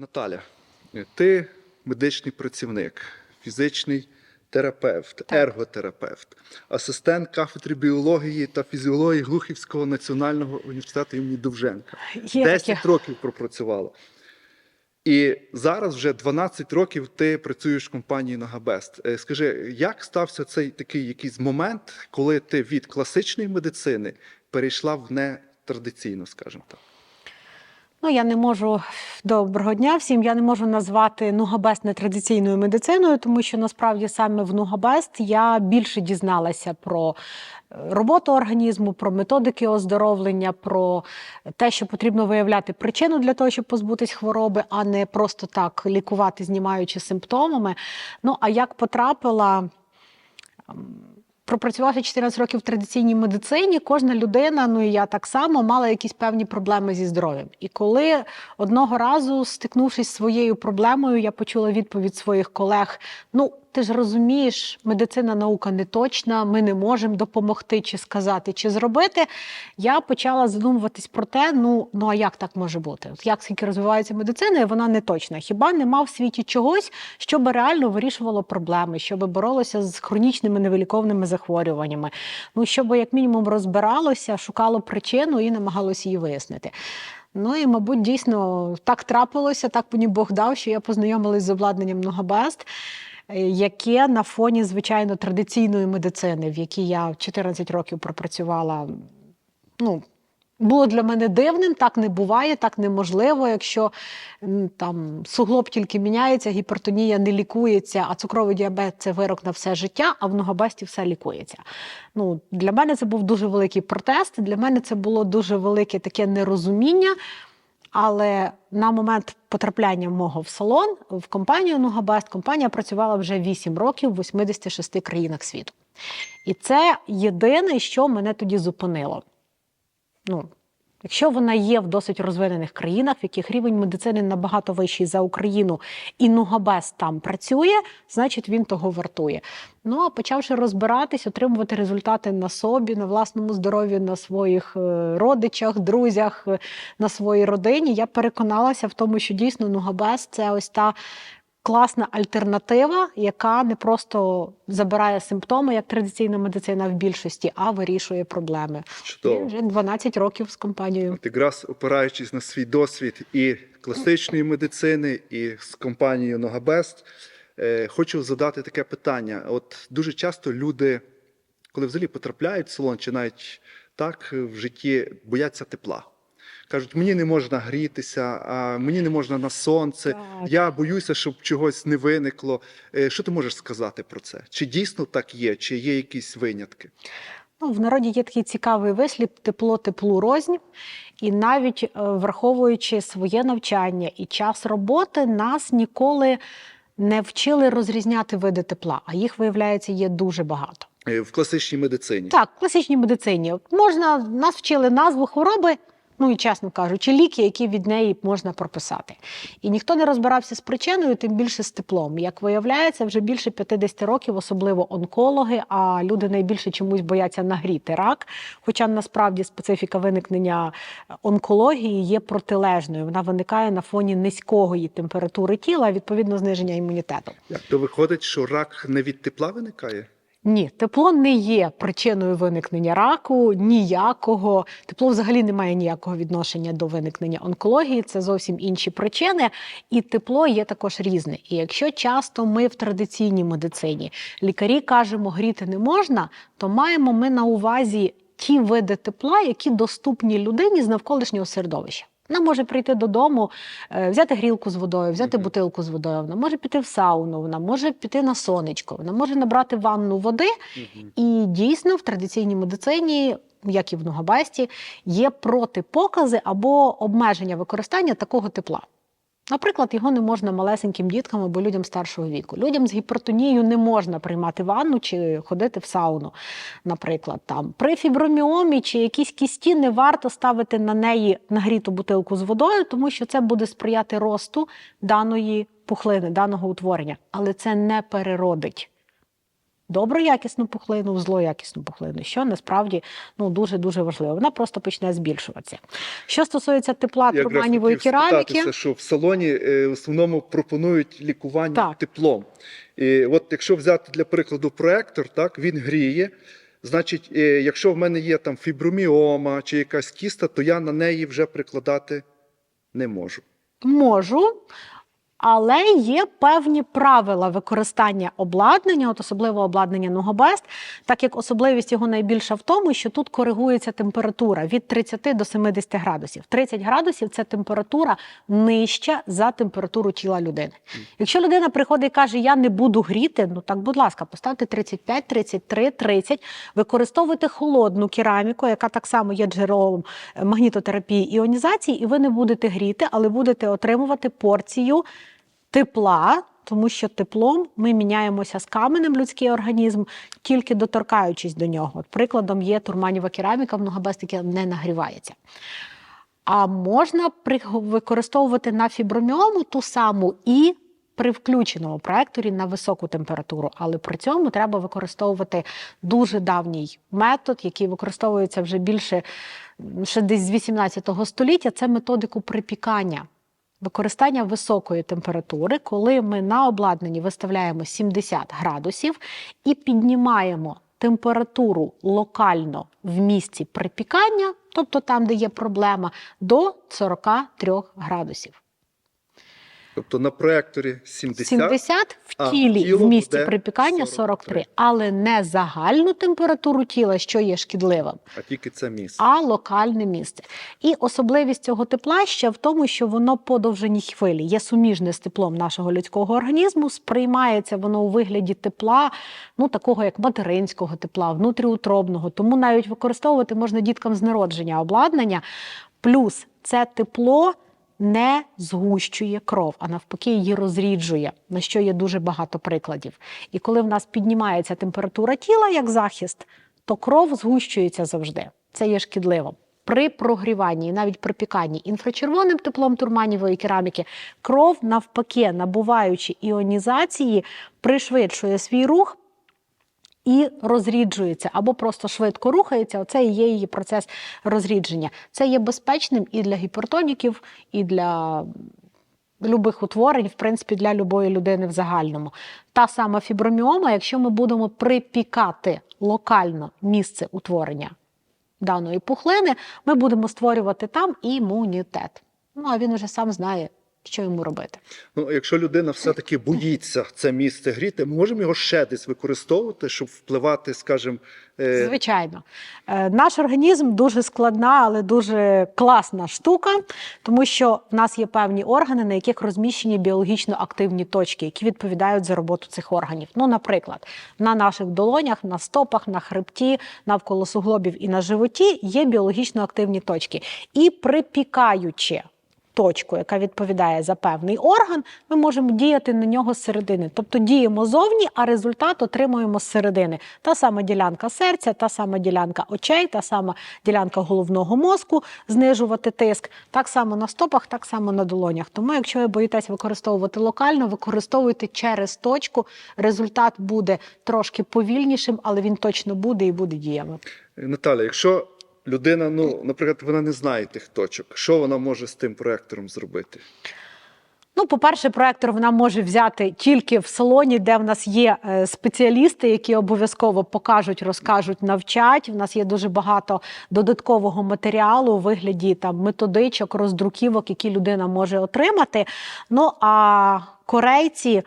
Наталя, ти медичний працівник, фізичний терапевт, Так. ерготерапевт, асистент кафедри біології та фізіології Глухівського національного університету імені Довженка. Є 10 таке. років пропрацювала. І зараз вже 12 років ти працюєш в компанії Ногабест. Е, Скажи, як стався цей такий якийсь момент, коли ти від класичної медицини перейшла в нетрадиційну, скажімо так? Ну, я не можу доброго дня всім. Я не можу назвати Нугабест нетрадиційною медициною, тому що насправді саме в Нугабест я більше дізналася про е, роботу організму, про методики оздоровлення, про те, що потрібно виявляти причину для того, щоб позбутись хвороби, а не просто так лікувати, знімаючи симптомами. Ну а як потрапила. Пропрацювавши 14 років в традиційній медицині, кожна людина, ну і я так само, мала якісь певні проблеми зі здоров'ям. І коли одного разу, стикнувшись з своєю проблемою, я почула відповідь своїх колег: ну, ти ж розумієш, медицина наука не точна, ми не можемо допомогти, чи сказати, чи зробити. Я почала задумуватись про те, ну, ну а як так може бути? Як скільки розвивається медицина, і вона не точна. Хіба нема в світі чогось, що би реально вирішувало проблеми, що би боролося з хронічними невиліковними захворюваннями? Ну, щоб як мінімум розбиралося, шукало причину і намагалося її вияснити. Ну і, мабуть, дійсно так трапилося, так мені Бог дав, що я познайомилась з обладнанням Ногабест, яке на фоні, звичайно, традиційної медицини, в якій я 14 років пропрацювала, ну, було для мене дивним, так не буває, так неможливо. Якщо там суглоб тільки міняється, гіпертонія не лікується, а цукровий діабет це вирок на все життя, а в Ногабесті все лікується. Ну, для мене це був дуже великий протест. Для мене це було дуже велике таке нерозуміння. Але на момент потрапляння мого в салон в компанію Нугабест компанія працювала вже 8 років в 86 країнах світу. І це єдине, що мене тоді зупинило. Ну, якщо вона є в досить розвинених країнах, в яких рівень медицини набагато вищий за Україну, і Нугабес там працює, значить він того вартує. Ну а почавши розбиратись, отримувати результати на собі, на власному здоров'ї, на своїх е, родичах, друзях, е, на своїй родині, я переконалася в тому, що дійсно Нугабес це ось та класна альтернатива, яка не просто забирає симптоми, як традиційна медицина в більшості, а вирішує проблеми. Чудово. вже 12 років з компанією. От якраз опираючись на свій досвід і класичної медицини, і з компанією Ногабест, е, хочу задати таке питання. От дуже часто люди, коли взагалі потрапляють в салон, чи навіть так в житті бояться тепла. Кажуть, мені не можна грітися, а мені не можна на сонце. Так. Я боюся, щоб чогось не виникло. Е, Що ти можеш сказати про це? Чи дійсно так є, чи є якісь винятки? Ну, в народі є такий цікавий вислів тепло теплу рознь. І навіть е, враховуючи своє навчання і час роботи, нас ніколи не вчили розрізняти види тепла, а їх, виявляється, є дуже багато. Е, В класичній медицині. Так, в класичній медицині можна нас вчили назву хвороби. Ну і чесно кажучи, ліки, які від неї можна прописати. І ніхто не розбирався з причиною, тим більше з теплом. Як виявляється, вже більше 50 років, особливо онкологи, а люди найбільше чомусь бояться нагріти рак. Хоча насправді специфіка виникнення онкології є протилежною. Вона виникає на фоні низької температури тіла, відповідно зниження імунітету. Як то виходить, що рак не від тепла виникає? Ні, тепло не є причиною виникнення раку ніякого. Тепло взагалі не має ніякого відношення до виникнення онкології. Це зовсім інші причини. І тепло є також різне. І якщо часто ми в традиційній медицині лікарі кажемо, гріти не можна, то маємо ми на увазі ті види тепла, які доступні людині з навколишнього середовища. Вона може прийти додому, е, взяти грілку з водою, взяти Мгм. бутилку з водою. Вона може піти в сауну, вона може піти на сонечко, вона може набрати ванну води. І дійсно в традиційній медицині, як і в Ногабасті, є протипокази або обмеження використання такого тепла. Наприклад, його не можна малесеньким діткам або людям старшого віку. Людям з гіпертонією не можна приймати ванну чи ходити в сауну. Наприклад, там при фіброміомі чи якійсь кісті не варто ставити на неї нагріту бутилку з водою, тому що це буде сприяти росту даної пухлини, даного утворення. Але це не переродить доброякісну пухлину в злоякісну пухлину, що насправді ну дуже дуже важливо. Вона просто почне збільшуватися. Що стосується тепла Якраз турманівої кераміки, спитатися, що в салоні е, в основному пропонують лікування Так. теплом. І от якщо взяти для прикладу проектор, так він гріє. Значить, е, якщо в мене є там фіброміома чи якась кіста, то я на неї вже прикладати не можу. можу. Але є певні правила використання обладнання, от особливо обладнання Ногобест, так як особливість його найбільша в тому, що тут коригується температура від 30 до 70 градусів. 30 градусів це температура нижча за температуру тіла людини. Якщо людина приходить і каже, я не буду гріти, ну так, будь ласка, поставте 35, 33, 30, використовуйте холодну кераміку, яка так само є джерелом е, магнітотерапії іонізації, і ви не будете гріти, але будете отримувати порцію тепла, тому що теплом ми міняємося з каменем людський організм, тільки доторкаючись до нього. От прикладом є турманіва кераміка в Ногабест, не нагрівається. А можна використовувати на фіброміому ту саму і при включеному проекторі на високу температуру, але при цьому треба використовувати дуже давній метод, який використовується вже більше ще десь з 18 століття. Це методику припікання. Використання високої температури, коли ми на обладнанні виставляємо 70 градусів і піднімаємо температуру локально в місці припікання, тобто там, де є проблема, до 43 градусів. Тобто на проекторі 70, 70 в тілі в місці припікання 43. 43, але не загальну температуру тіла, що є шкідливим, а тільки це місце. а локальне місце. І особливість цього тепла ще в тому, що воно по довжині хвилі є суміжне з теплом нашого людського організму. Сприймається воно у вигляді тепла, ну такого як материнського тепла, внутріутробного. Тому навіть використовувати можна діткам з народження обладнання. Плюс це тепло. Не згущує кров, а навпаки, її розріджує, на що є дуже багато прикладів. І коли в нас піднімається температура тіла як захист, то кров згущується завжди. Це є шкідливим. При прогріванні і навіть при піканні інфрачервоним теплом турманівої кераміки кров, навпаки, набуваючи іонізації, пришвидшує свій рух і розріджується або просто швидко рухається. Оце і є її процес розрідження. Це є безпечним і для гіпертоніків, і для любих утворень, в принципі, для любої людини в загальному. Та сама фіброміома, якщо ми будемо припікати локально місце утворення даної пухлини, ми будемо створювати там імунітет. Ну а він уже сам знає, що йому робити. Ну, якщо людина все-таки боїться це місце гріти, ми можемо його ще десь використовувати, щоб впливати, скажімо, е, Звичайно, Е, наш організм дуже складна, але дуже класна штука, тому що в нас є певні органи, на яких розміщені біологічно активні точки, які відповідають за роботу цих органів. Ну, наприклад, на наших долонях, на стопах, на хребті, навколо суглобів і на животі є біологічно активні точки. І припікаючи точку, яка відповідає за певний орган, ми можемо діяти на нього з середини. Тобто діємо зовні, а результат отримуємо з середини. Та сама ділянка серця, та сама ділянка очей, та сама ділянка головного мозку, знижувати тиск. Так само на стопах, так само на долонях. Тому, якщо ви боїтесь використовувати локально, використовуйте через точку. Результат буде трошки повільнішим, але він точно буде і буде діями. Наталя, якщо людина, ну, наприклад, вона не знає тих точок, що вона може з тим проектором зробити? Ну, по-перше, проектор вона може взяти тільки в салоні, де в нас є е, спеціалісти, які обов'язково покажуть, розкажуть, навчать. У нас є дуже багато додаткового матеріалу у вигляді там методичок, роздруківок, які людина може отримати. Ну а корейці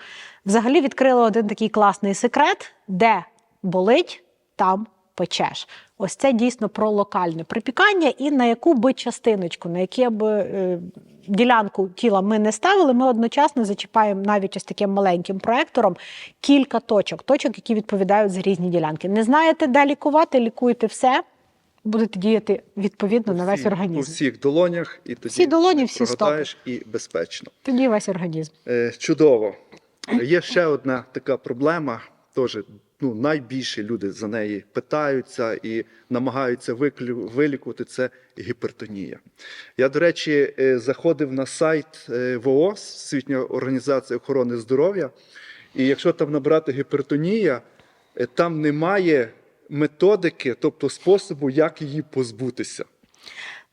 взагалі відкрили один такий класний секрет, де болить, там печеш. Ось це дійсно про локальне припікання, і на яку би частиночку, на яку би е, ділянку тіла ми не ставили, ми одночасно зачіпаємо навіть ось таким маленьким проектором кілька точок, точок, які відповідають за різні ділянки. Не знаєте, де лікувати, лікуйте все, будете діяти відповідно на весь Всі- У всіх долонях, і тоді Всі долоні, всі стопи. і безпечно. Тоді весь організм. Е, чудово. Є ще одна така проблема, теж ну, найбільше люди за неї питаються і намагаються вилікувати це гіпертонія. Я, до речі, е, заходив на сайт е, ВООЗ, Світня організація охорони здоров'я, і якщо там набрати гіпертонія, е, там немає методики, тобто способу, як її позбутися.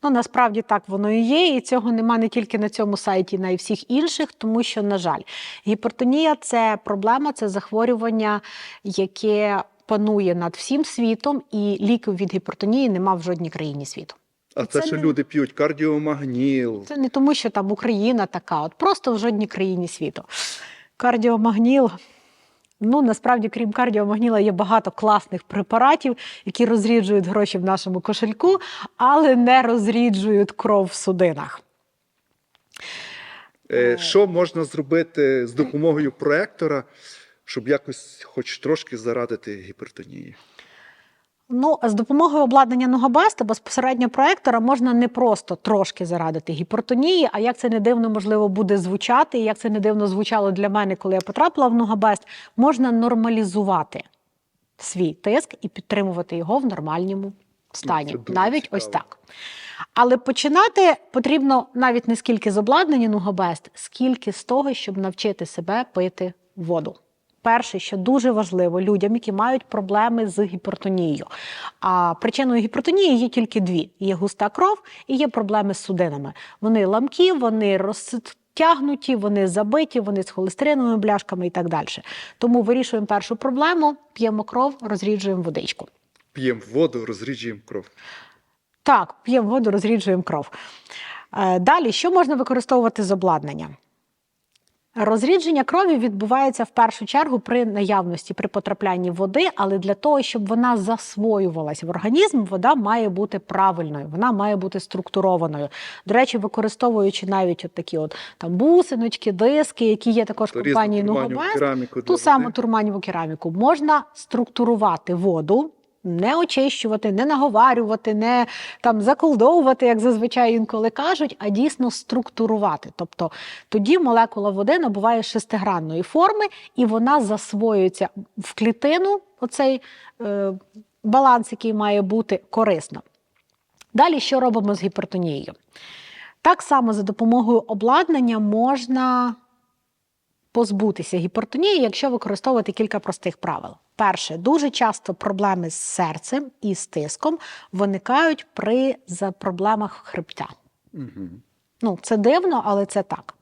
Ну, насправді так воно і є, і цього нема не тільки на цьому сайті, на й всіх інших, тому що, на жаль, гіпертонія це проблема, це захворювання, яке панує над всім світом, і ліків від гіпертонії нема в жодній країні світу. А І це, це що не- люди п'ють кардіомагніл. Це не тому, що там Україна така, от просто в жодній країні світу. Кардіомагніл. Ну, насправді, крім кардіомагніла, є багато класних препаратів, які розріджують гроші в нашому кошельку, але не розріджують кров в судинах. Е, Що можна зробити з допомогою проектора, щоб якось хоч трошки зарадити гіпертонії? Ну, з допомогою обладнання Ногабеста безпосередньо проектора можна не просто трошки зарадити гіпертонії, а як це не дивно можливо буде звучати, і як це не дивно звучало для мене, коли я потрапила в Ногабест, можна нормалізувати свій тиск і підтримувати його в нормальному стані. Навіть цікаво. ось так. Але починати потрібно навіть не скільки з обладнання Нугабест, скільки з того, щоб навчити себе пити воду. Перше, що дуже важливо людям, які мають проблеми з гіпертонією. А причиною гіпертонії є тільки дві: є густа кров і є проблеми з судинами. Вони ламкі, вони розтягнуті, вони забиті, вони з холестериновими бляшками і так далі. Тому вирішуємо першу проблему, п'ємо кров, розріджуємо водичку. П'ємо воду, розріджуємо кров. Так, п'ємо воду, розріджуємо кров. Е, Далі, що можна використовувати з обладнання? Розрідження крові відбувається в першу чергу при наявності, при потраплянні води, але для того, щоб вона засвоювалась в організм, вода має бути правильною, вона має бути структурованою. До речі, використовуючи навіть от такі от там бусиночки, диски, які є також компанії кераміку ту саму турманіву кераміку можна структурувати воду. Не очищувати, не наговарювати, не там заколдовувати, як зазвичай інколи кажуть, а дійсно структурувати. Тобто тоді молекула води набуває шестигранної форми, і вона засвоюється в клітину, оцей е, баланс, який має бути корисно. Далі що робимо з гіпертонією? Так само за допомогою обладнання можна позбутися гіпертонії, якщо використовувати кілька простих правил. Перше, дуже часто проблеми з серцем і з тиском виникають при проблемах хребта. Угу. Ну, це дивно, але це так.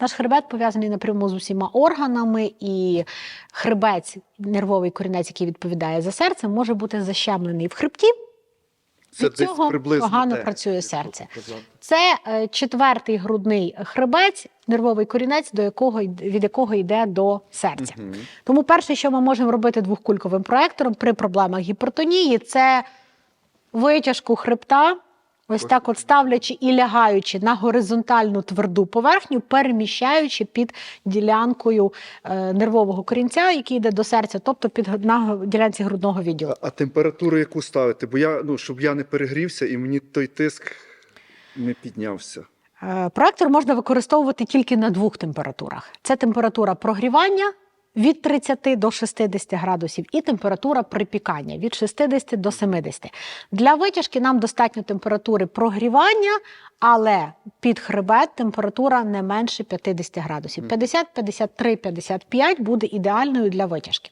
Наш хребет пов'язаний напряму з усіма органами, і хребець, нервовий корінець, який відповідає за серце, може бути защемлений в хребті. Це Від цього приблизно погано те. працює серце. Це е, четвертий грудний хребець, нервовий корінець, до якого від якого йде до серця. Угу. Тому перше, що ми можемо робити двохкульковим проектором при проблемах гіпертонії, це витяжку хребта, ось так от ставлячи і лягаючи на горизонтальну тверду поверхню, переміщаючи під ділянкою е, нервового корінця, який йде до серця, тобто під на ділянці грудного відділу. А, а температуру яку ставити? Бо я, ну, щоб я не перегрівся і мені той тиск не піднявся. Е, Проектор можна використовувати тільки на двох температурах: це температура прогрівання від 30 до 60 градусів і температура припікання від 60 до 70. Для витяжки нам достатньо температури прогрівання, але під хребет температура не менше 50 градусів. 50, 53, 55 буде ідеальною для витяжки.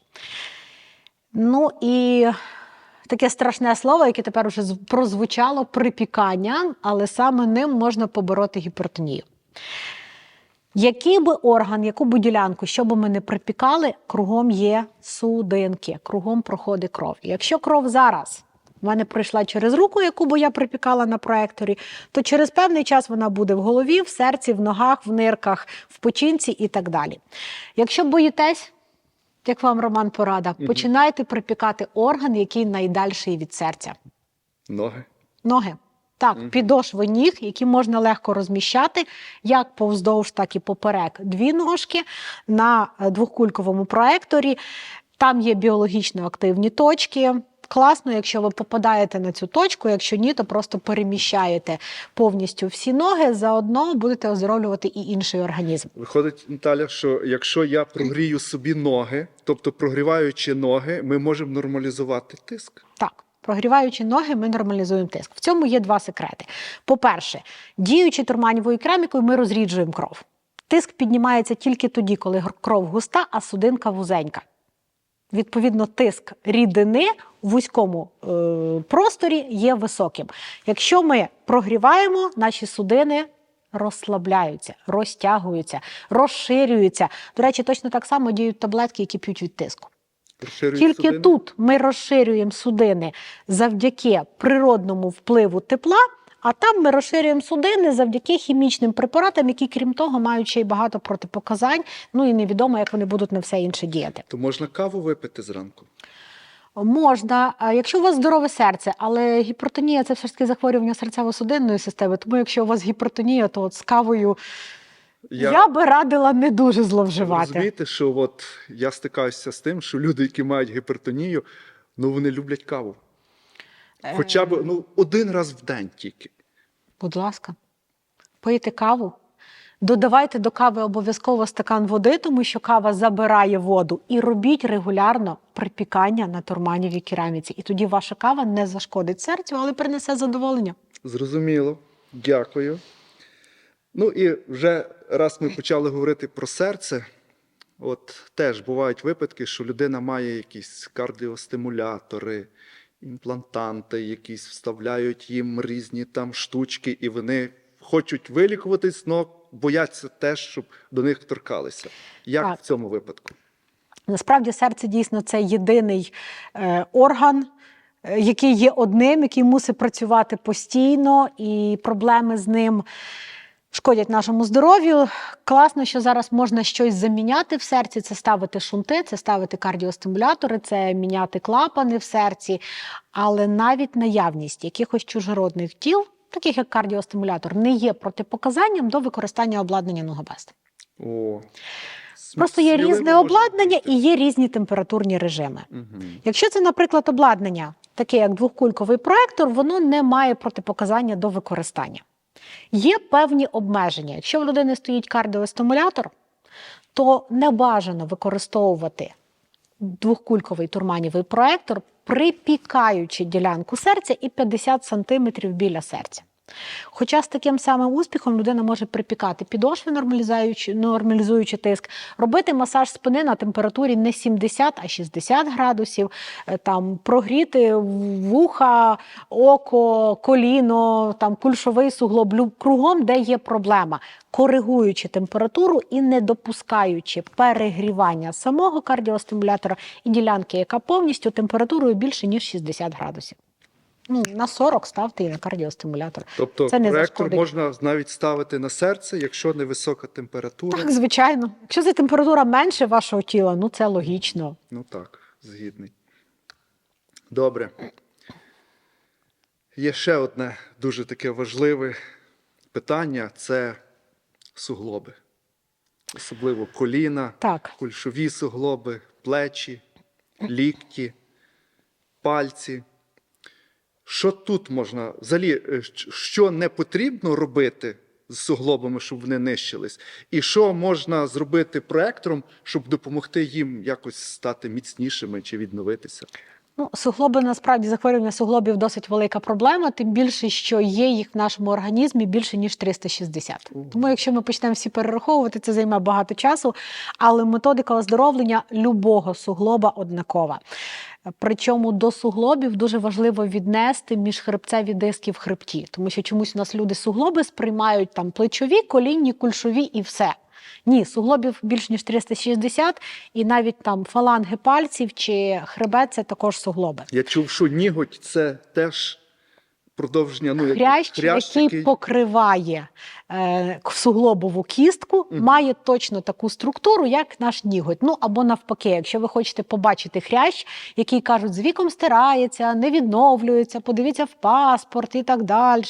Ну і таке страшне слово, яке тепер уже прозвучало припікання, але саме ним можна побороти гіпертонію. Який би орган, яку би ділянку, що би ми не припікали, кругом є судинки, кругом проходить кров. І якщо кров зараз в мене пройшла через руку, яку би я припікала на проекторі, то через певний час вона буде в голові, в серці, в ногах, в нирках, в печінці і так далі. Якщо боїтесь, як вам Роман порада, починайте припікати орган, який найдальший від серця. Ноги. Ноги. Так, підошви ніг, які можна легко розміщати, як повздовж, так і поперек. Дві ножки на е, двохкульковому проекторі. Там є біологічно активні точки. Класно, якщо ви попадаєте на цю точку, якщо ні, то просто переміщаєте повністю всі ноги, заодно будете оздоровлювати і інший організм. Виходить, Наталя, що якщо я прогрію собі ноги, тобто прогріваючи ноги, ми можемо нормалізувати тиск. Так, прогріваючи ноги, ми нормалізуємо тиск. В цьому є два секрети. По-перше, діючи турманівою керамікою, ми розріджуємо кров. Тиск піднімається тільки тоді, коли кров густа, а судинка вузенька. Відповідно, тиск рідини в вузькому е, просторі є високим. Якщо ми прогріваємо, наші судини розслабляються, розтягуються, розширюються. До речі, точно так само діють таблетки, які п'ють від тиску. Розширюють Тільки судини? тут ми розширюємо судини завдяки природному впливу тепла, а там ми розширюємо судини завдяки хімічним препаратам, які, крім того, мають ще й багато протипоказань. Ну і невідомо, як вони будуть на все інше діяти. То можна каву випити зранку? Можна, якщо у вас здорове серце, але гіпертонія це все ж таки захворювання серцево-судинної системи. Тому якщо у вас гіпертонія, то от з кавою я, би радила не дуже зловживати. Розумієте, що от я стикаюся з тим, що люди, які мають гіпертонію, ну вони люблять каву. Е. Хоча б ну, один раз в день тільки. Будь ласка, пийте каву. Додавайте до кави обов'язково стакан води, тому що кава забирає воду. І робіть регулярно припікання на турманівій кераміці. І тоді ваша кава не зашкодить серцю, але принесе задоволення. Зрозуміло. Дякую. Ну і вже раз ми почали говорити про серце, от теж бувають випадки, що людина має якісь кардіостимулятори, імплантанти, якісь вставляють їм різні там штучки, і вони хочуть вилікуватись, але бояться теж, щоб до них торкалися. Як Так. в цьому випадку? Насправді серце дійсно це єдиний е, орган, е, який є одним, який мусить працювати постійно, і проблеми з ним шкодять нашому здоров'ю. Класно, що зараз можна щось заміняти в серці. Це ставити шунти, це ставити кардіостимулятори, це міняти клапани в серці. Але навіть наявність якихось чужородних тіл, таких як кардіостимулятор, не є протипоказанням до використання обладнання Ногабест. О, Просто є різне обладнання і є різні температурні режими. Мгм. Якщо це, наприклад, обладнання, таке як двохкульковий проектор, воно не має протипоказання до використання. Є певні обмеження. Якщо в людини стоїть кардіостимулятор, то не бажано використовувати двохкульковий турманівий проектор, припікаючи ділянку серця і 50 см біля серця. Хоча з таким самим успіхом людина може припікати підошви, нормалізуючи, нормалізуючи тиск, робити масаж спини на температурі не 70, а 60 градусів, е, там прогріти вуха, око, коліно, там кульшовий суглоб, кругом, де є проблема, коригуючи температуру і не допускаючи перегрівання самого кардіостимулятора і ділянки, яка повністю температурою більше ніж 60 градусів. Ну, на 40 ставте і на кардіостимулятор. Тобто Це не проектор зашкодить. можна навіть ставити на серце, якщо невисока температура. Так, звичайно. Якщо це температура менше вашого тіла, ну це логічно. Ну так, згідний. Добре. Є ще одне дуже таке важливе питання це суглоби. Особливо коліна, Так. кульшові суглоби, плечі, лікті, пальці. Що тут можна, взагалі, е, що не потрібно робити з суглобами, щоб вони нищились? І що можна зробити проектором, щоб допомогти їм якось стати міцнішими чи відновитися? Ну, суглоби насправді захворювання суглобів досить велика проблема, тим більше, що є їх в нашому організмі більше ніж 360. Ого. Тому, якщо ми почнемо всі перераховувати, це займе багато часу. Але методика оздоровлення любого суглоба однакова. Причому до суглобів дуже важливо віднести міжхребцеві диски в хребті, тому що чомусь у нас люди суглоби сприймають там плечові, колінні, кульшові і все. Ні, суглобів більш ніж 360, і навіть там фаланги пальців чи хребет це також суглоби. Я чув, що ніготь це теж продовження. Ну, як Хрящ, хрящ, який покриває е, суглобову кістку, Мгм. має точно таку структуру, як наш ніготь. Ну або навпаки, якщо ви хочете побачити хрящ, який кажуть, з віком стирається, не відновлюється, подивіться в паспорт і так далі.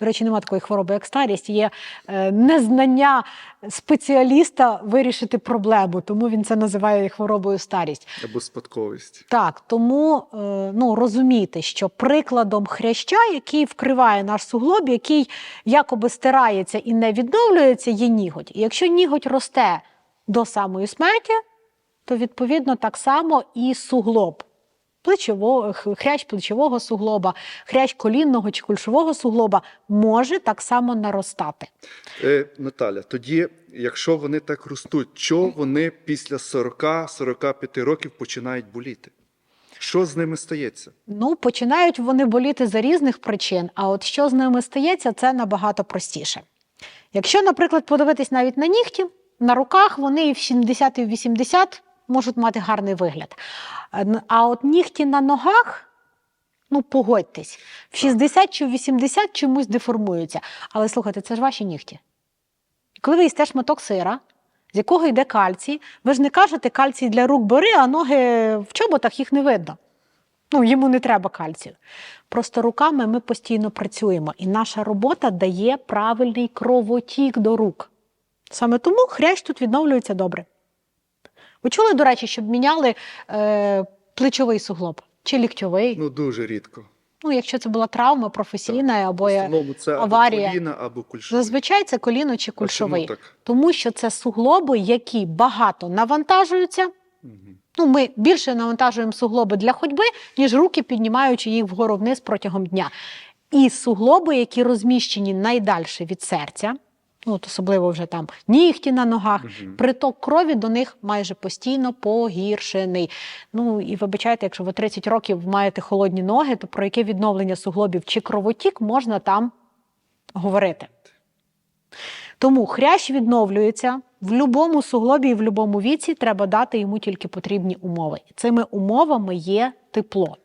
До речі, немає такої хвороби, як старість. Є е, незнання спеціаліста вирішити проблему, тому він це називає хворобою старість. або спадковість. Так, тому е, ну, розумійте, що прикладом хряща, який вкриває наш суглоб, який якоби стирається і не відновлюється, є ніготь. І якщо ніготь росте до самої смерті, то відповідно так само і суглоб плечового, хрящ плечового суглоба, хрящ колінного чи кульшового суглоба може так само наростати. Е, Наталя, тоді, якщо вони так ростуть, що вони після 40-45 років починають боліти? Що з ними стається? Ну, починають вони боліти за різних причин, а от що з ними стається, це набагато простіше. Якщо, наприклад, подивитись навіть на нігті, на руках вони і в 70 і в 80 можуть мати гарний вигляд. А от нігті на ногах, ну погодьтесь, в 60 чи в 80 чомусь деформуються. Але слухайте, це ж ваші нігті. Коли ви їсте шматок сира, з якого йде кальцій, ви ж не кажете кальцій для рук бери, а ноги в чоботах їх не видно. Ну, йому не треба кальцію. Просто руками ми постійно працюємо, і наша робота дає правильний кровотік до рук. Саме тому хрящ тут відновлюється добре. Ви чули, до речі, щоб міняли е, плечовий суглоб чи ліктьовий? Ну, дуже рідко. Ну, якщо це була травма професійна або В є- основному або аварія. коліна, або кульшовий. зазвичай це коліно чи А чому так? Тому що це суглоби, які багато навантажуються. Ну, ми більше навантажуємо суглоби для ходьби, ніж руки, піднімаючи їх вгору вниз протягом дня. І суглоби, які розміщені найдальше від серця, ну, от особливо вже там нігті на ногах, приток крові до них майже постійно погіршений. Ну і вибачайте, якщо ви 30 років маєте холодні ноги, то про яке відновлення суглобів чи кровотік можна там говорити. Тому хрящ відновлюється в будь-якому суглобі і в будь-якому віці треба дати йому тільки потрібні умови. Цими умовами є тепло.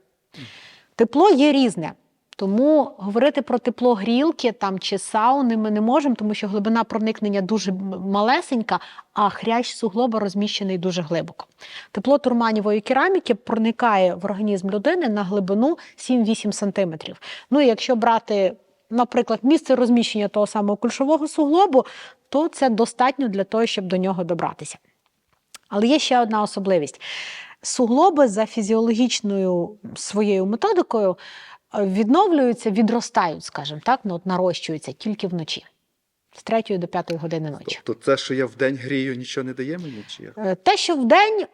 Тепло є різне. Тому говорити про тепло грілки там чи сауни ми не можемо, тому що глибина проникнення дуже малесенька, а хрящ суглоба розміщений дуже глибоко. Тепло турманівої кераміки проникає в організм людини на глибину 7-8 см. Ну і якщо брати, наприклад, місце розміщення того самого кульшового суглобу, то це достатньо для того, щоб до нього добратися. Але є ще одна особливість. Суглоби за фізіологічною своєю методикою відновлюються, відростають, скажімо так, ну, от нарощуються тільки вночі, з 3 до 5 години ночі. Тобто це, що я вдень грію, нічого не дає мені? Чи як? Е, Те, що вдень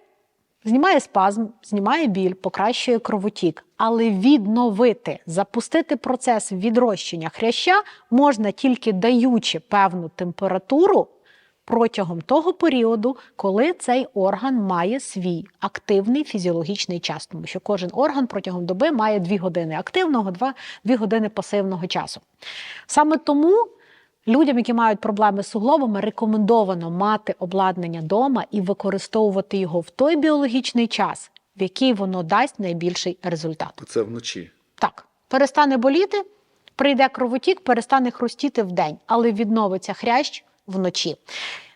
знімає спазм, знімає біль, покращує кровотік, але відновити, запустити процес відрощення хряща можна тільки даючи певну температуру протягом того періоду, коли цей орган має свій активний фізіологічний час, тому що кожен орган протягом доби має 2 години активного, 2, 2 години пасивного часу. Саме тому Людям, які мають проблеми з суглобами, рекомендовано мати обладнання вдома і використовувати його в той біологічний час, в який воно дасть найбільший результат. Це вночі. Так, перестане боліти, прийде кровотік, перестане хрустіти вдень, але відновиться хрящ вночі.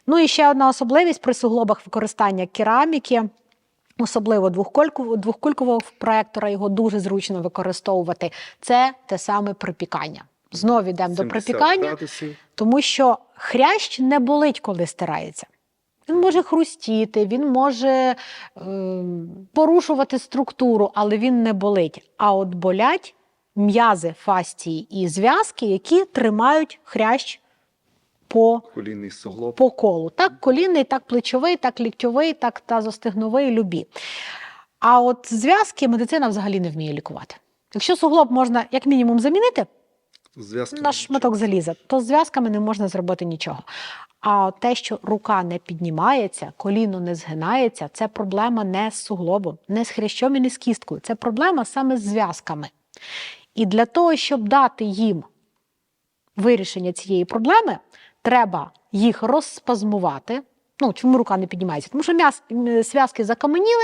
Ну і ще одна особливість при суглобах використання кераміки. Особливо двохкулькового, проектора його дуже зручно використовувати. Це те саме припікання. Знову йдемо до припікання. градусів. Тому що хрящ не болить, коли стирається. Він може хрустіти, він може е, порушувати структуру, але він не болить. А от болять м'язи, фастії і зв'язки, які тримають хрящ по, Колінний суглоб. по колу. Так колінний, так плечовий, так ліктьовий, так тазостегновий, любі. А от зв'язки медицина взагалі не вміє лікувати. Якщо суглоб можна як мінімум замінити, Зв'язки на шматок заліза, то з зв'язками не можна зробити нічого. А те, що рука не піднімається, коліно не згинається, це проблема не з суглобом, не з хрящом і не з кісткою. Це проблема саме з зв'язками. І для того, щоб дати їм вирішення цієї проблеми, треба їх розспазмувати. Ну, чому рука не піднімається? Тому що м'яс, зв'язки закаменіли,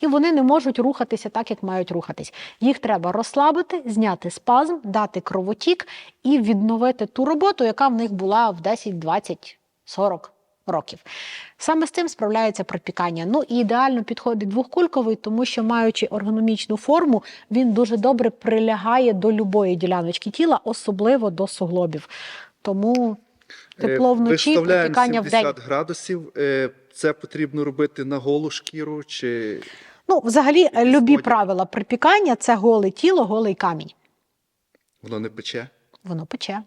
і вони не можуть рухатися так, як мають рухатись. Їх треба розслабити, зняти спазм, дати кровотік і відновити ту роботу, яка в них була в 10, 20, 40 років. Саме з цим справляється припікання. Ну і ідеально підходить двохкульковий, тому що, маючи ергономічну форму, він дуже добре прилягає до любої діляночки тіла, особливо до суглобів. Тому тепло Е, вночі, Виставляємо припікання вдень. 70 градусів. Е, Це потрібно робити на голу шкіру чи Ну, взагалі, любі правила припікання це голе тіло, голий камінь. воно не пече? Воно пече.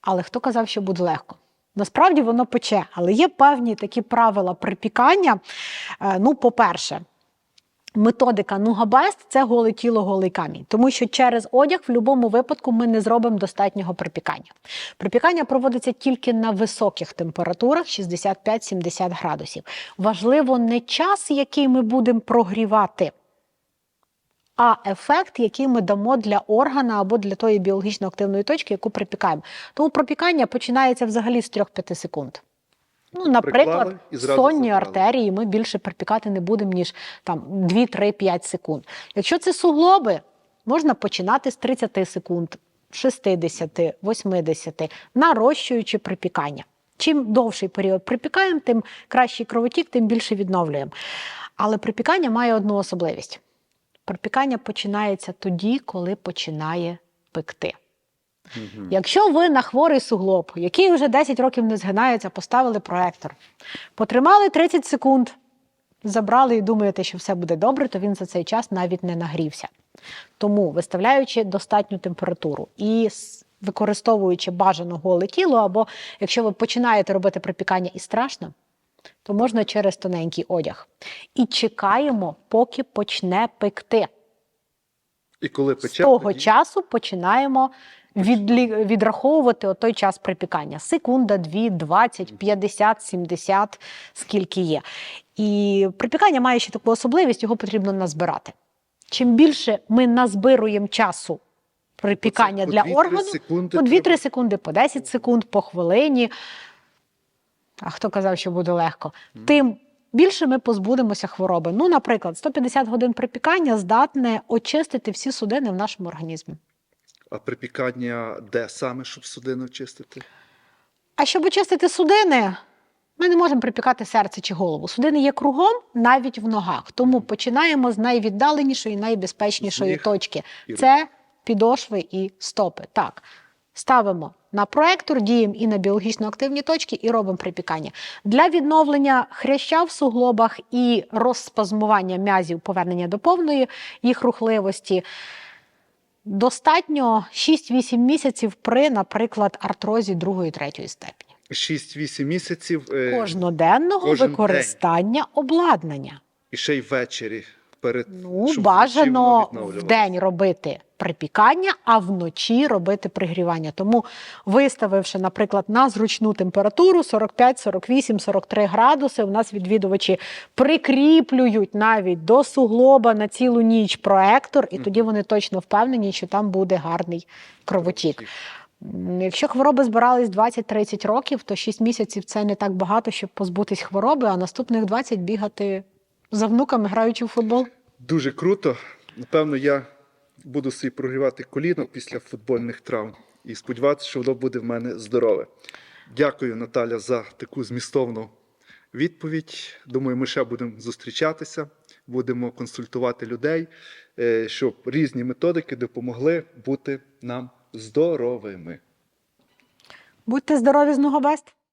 Але хто казав, що буде легко? Насправді воно пече, але є певні такі правила припікання. Е, Ну, по-перше, Методика Нугабест це голе тіло, голий камінь, тому що через одяг в будь-якому випадку ми не зробимо достатнього припікання. Припікання проводиться тільки на високих температурах 65-70 градусів. Важливо не час, який ми будемо прогрівати, а ефект, який ми дамо для органа або для тої біологічно активної точки, яку припікаємо. Тому пропікання починається взагалі з 3-5 секунд. Ну, наприклад, сонні артерії ми більше припікати не будемо, ніж там 2-3-5 секунд. Якщо це суглоби, можна починати з 30 секунд, 60, 80, нарощуючи припікання. Чим довший період припікаємо, тим кращий кровотік, тим більше відновлюємо. Але припікання має одну особливість: припікання починається тоді, коли починає пекти. Мгм. Якщо ви на хворий суглоб, який вже 10 років не згинається, поставили проектор, потримали 30 секунд, забрали і думаєте, що все буде добре, то він за цей час навіть не нагрівся. Тому, виставляючи достатню температуру і використовуючи бажано голе тіло, або якщо ви починаєте робити припікання і страшно, то можна через тоненький одяг. І чекаємо, поки почне пекти. І коли З того тоді- часу починаємо відлі... відраховувати той час припікання. Секунда, дві, 20, 50, 70, скільки є. І припікання має ще таку особливість, його потрібно назбирати. Чим більше ми назбируємо часу припікання по для 2-3 органу, секунди по 2-3 секунди, по 10 секунд, по хвилині. А хто казав, що буде легко? Тим більше ми позбудемося хвороби. Ну, наприклад, 150 годин припікання здатне очистити всі судини в нашому організмі. А припікання де саме, щоб судину чистити? А щоб очистити судини, ми не можемо припікати серце чи голову. Судини є кругом, навіть в ногах. Тому починаємо з найвіддаленішої, найбезпечнішої точки. Це підошви і стопи. Так. Ставимо на проектор, діємо і на біологічно активні точки, і робимо припікання. Для відновлення хряща в суглобах і розспазмування м'язів, повернення до повної їх рухливості. Достатньо 6-8 місяців при, наприклад, артрозі 2-3 степені. 6-8 місяців е, Кожноденного кожен використання обладнання. і ще й ввечері перед Ну, щоб бажано в день робити припікання, а вночі робити пригрівання. Тому, виставивши, наприклад, на зручну температуру 45, 48, 43 градуси, у нас відвідувачі прикріплюють навіть до суглоба на цілу ніч проектор, і тоді вони точно впевнені, що там буде гарний кровотік. Якщо хвороби збирались 20-30 років, то 6 місяців це не так багато, щоб позбутись хвороби, а наступних 20 бігати за внуками, граючи в футбол. Дуже круто. Напевно, я буду собі прогрівати коліно після футбольних травм і сподіватися, що воно буде в мене здорове. Дякую, Наталя, за таку змістовну відповідь. Думаю, ми ще будемо зустрічатися, будемо консультувати людей, е, щоб різні методики допомогли бути нам здоровими. Будьте здорові з Ногобест!